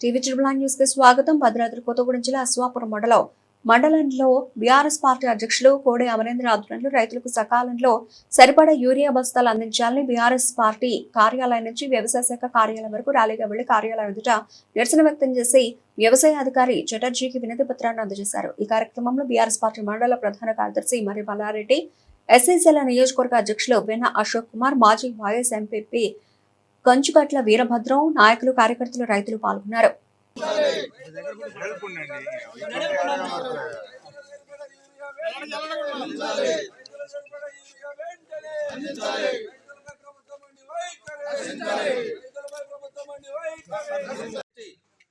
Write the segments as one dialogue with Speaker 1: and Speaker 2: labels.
Speaker 1: TV triple న్యూస్కి స్వాగతం. భద్రాద్రి కొత్తగూడెం జిల్లా అశ్వాపురం మండలం మండలంలో బీఆర్ఎస్ పార్టీ అధ్యక్షులు కోడే అమరేంద్ర ఆధ్వర్యంలో రైతులకు సకాలంలో సరిపడా యూరియా బస్తాలు అందించాలని బీఆర్ఎస్ పార్టీ కార్యాలయం నుంచి వ్యవసాయ శాఖ కార్యాలయం వరకు ర్యాలీగా వెళ్ళి కార్యాలయం ఎదుట నిరసన వ్యక్తం చేసి వ్యవసాయ అధికారి చటర్జీకి వినతి పత్రాన్ని అందజేశారు. ఈ కార్యక్రమంలో బీఆర్ఎస్ పార్టీ మండల ప్రధాన కార్యదర్శి మరి మల్లారెడ్డి ఎస్ఐసీల నియోజకవర్గ అధ్యక్షులు వెన్న అశోక్ కుమార్ మాజీ వైఎస్ ఎంపీపీ కంచుకట్ల వీరభద్రం నాయకులు కార్యకర్తలు రైతులు పాల్గొన్నారు.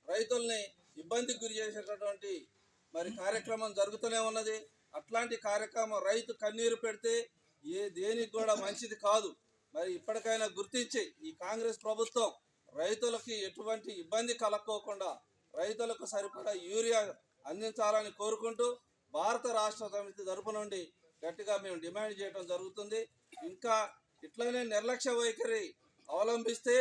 Speaker 2: రైతుల్ని ఇబ్బందికి గురి చేసేటటువంటి మరి కార్యక్రమం జరుగుతూనే ఉన్నది. అట్లాంటి కార్యక్రమం రైతు కన్నీరు పెడితే ఏ దేనికి కూడా మంచిది కాదు. మరి ఇప్పటికైనా గుర్తించి ఈ కాంగ్రెస్ ప్రభుత్వం రైతులకి ఎటువంటి ఇబ్బంది కలక్కోకుండా రైతులకు సరిపడా యూరియా అందించాలని కోరుకుంటూ భారత రాష్ట్ర సమితి తరపు నుండి గట్టిగా మేము డిమాండ్ చేయడం జరుగుతుంది. ఇంకా ఇట్లనే నిర్లక్ష్య వైఖరి అవలంబిస్తే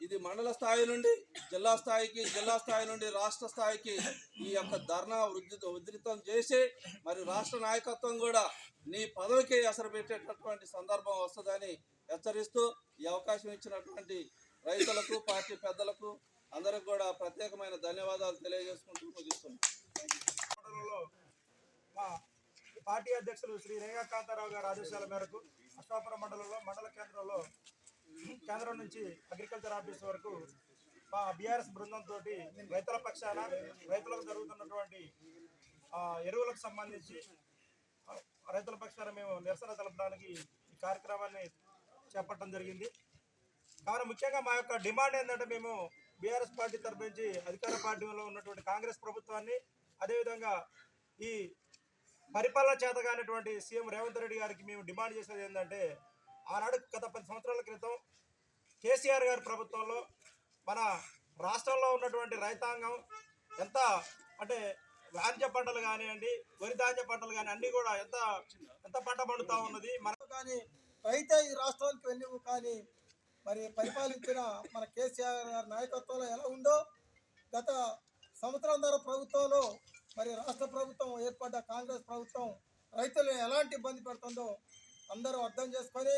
Speaker 2: ఇది మండల స్థాయి నుండి జిల్లా స్థాయికి జిల్లా స్థాయి నుండి రాష్ట్ర స్థాయికి ఈ యొక్క ధర్నా వృద్ధి ఉధృతం చేసి మరి రాష్ట్ర నాయకత్వం కూడా నీ పదవికి అసలు పెట్టేటటువంటి సందర్భం వస్తుందని హెచ్చరిస్తూ ఈ అవకాశం ఇచ్చినటువంటి రైతులకు పార్టీ పెద్దలకు అందరికి కూడా ప్రత్యేకమైన ధన్యవాదాలు తెలియజేసుకుంటూ ముగిస్తున్నాం.
Speaker 3: మండలంలో మా పార్టీ అధ్యక్షులు శ్రీ రేఖా కాంతారావు గారి ఆదేశాల మేరకు అశ్వాపురం మండలంలో మండల కేంద్రంలో కేంద్రం నుంచి అగ్రికల్చర్ ఆఫీస్ వరకు మా బీఆర్ఎస్ బృందంతో రైతుల పక్షాన రైతులకు జరుగుతున్నటువంటి ఆ, ఎరువులకు సంబంధించి రైతుల పక్షాన మేము నిరసన తెలపడానికి ఈ కార్యక్రమాన్ని చేపట్టడం జరిగింది. కావున ముఖ్యంగా మా యొక్క డిమాండ్ ఏంటంటే మేము బీఆర్ఎస్ పార్టీ తరపు నుంచి అధికార పార్టీలో ఉన్నటువంటి కాంగ్రెస్ ప్రభుత్వాన్ని అదేవిధంగా ఈ పరిపాలన చేత కానిటువంటి సీఎం రేవంత్ రెడ్డి గారికి మేము డిమాండ్ చేసేది ఏంటంటే ఆనాడు గత పది సంవత్సరాల క్రితం కేసీఆర్ గారి ప్రభుత్వంలో మన రాష్ట్రంలో ఉన్నటువంటి రైతాంగం ఎంత అంటే వాణిజ్య పంటలు కానివ్వండి వరి ధాన్య పంటలు కానీ అన్నీ కూడా ఎంత ఎంత పంట పండుతూ ఉన్నది. మనకు
Speaker 4: కానీ రైతే ఈ రాష్ట్రానికి వెళ్ళివు కానీ మరి పరిపాలించిన మన కేసీఆర్ గారి నాయకత్వంలో ఎలా ఉందో గత సంవత్సరం ధర ప్రభుత్వంలో మరి రాష్ట్ర ప్రభుత్వం ఏర్పడ్డ కాంగ్రెస్ ప్రభుత్వం రైతులు ఎలాంటి ఇబ్బంది పెడుతుందో అందరూ అర్థం చేసుకొని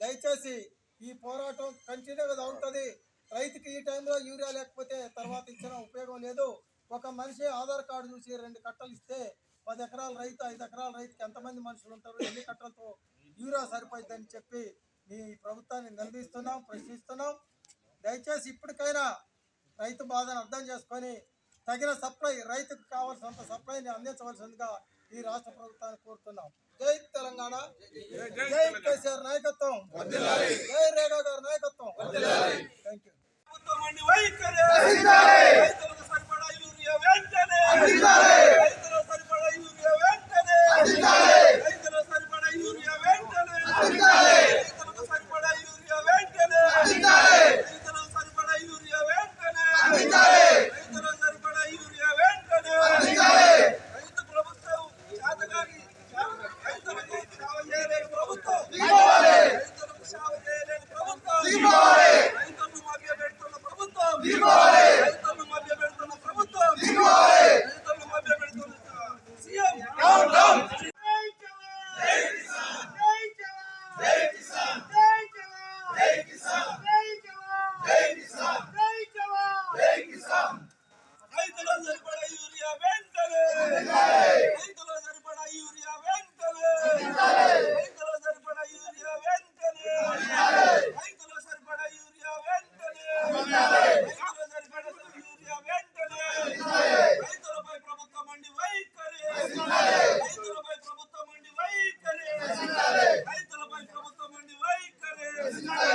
Speaker 4: దయచేసి ఈ పోరాటం కంటిన్యూగా ఉంటుంది రైతుకి ఈ టైంలో యూరియా లేకపోతే తర్వాత ఇచ్చిన ఉపయోగం లేదు. ఒక మనిషి ఆధార్ కార్డు చూసి రెండు కట్టలు ఇస్తే పది ఎకరాల రైతు ఐదు ఎకరాల రైతుకి ఎంతమంది మనుషులు ఉంటారు? ఎన్ని కట్టలతో యూరియా సరిపోద్దని చెప్పి మీ ప్రభుత్వాన్ని నిలదీస్తున్నాం ప్రశ్నిస్తున్నాం. దయచేసి ఇప్పటికైనా రైతు బాధను అర్థం చేసుకొని తగిన సప్లై రైతుకు కావాల్సినంత సప్లైని అందించవలసిందిగా ఈ రాష్ట్ర ప్రభుత్వాన్ని కోరుతున్నాం. జై తెలంగాణ. జై కేసీఆర్ నాయకత్వం. జై రేగా గారి నాయకత్వం థ్యాంక్ యూ
Speaker 3: is not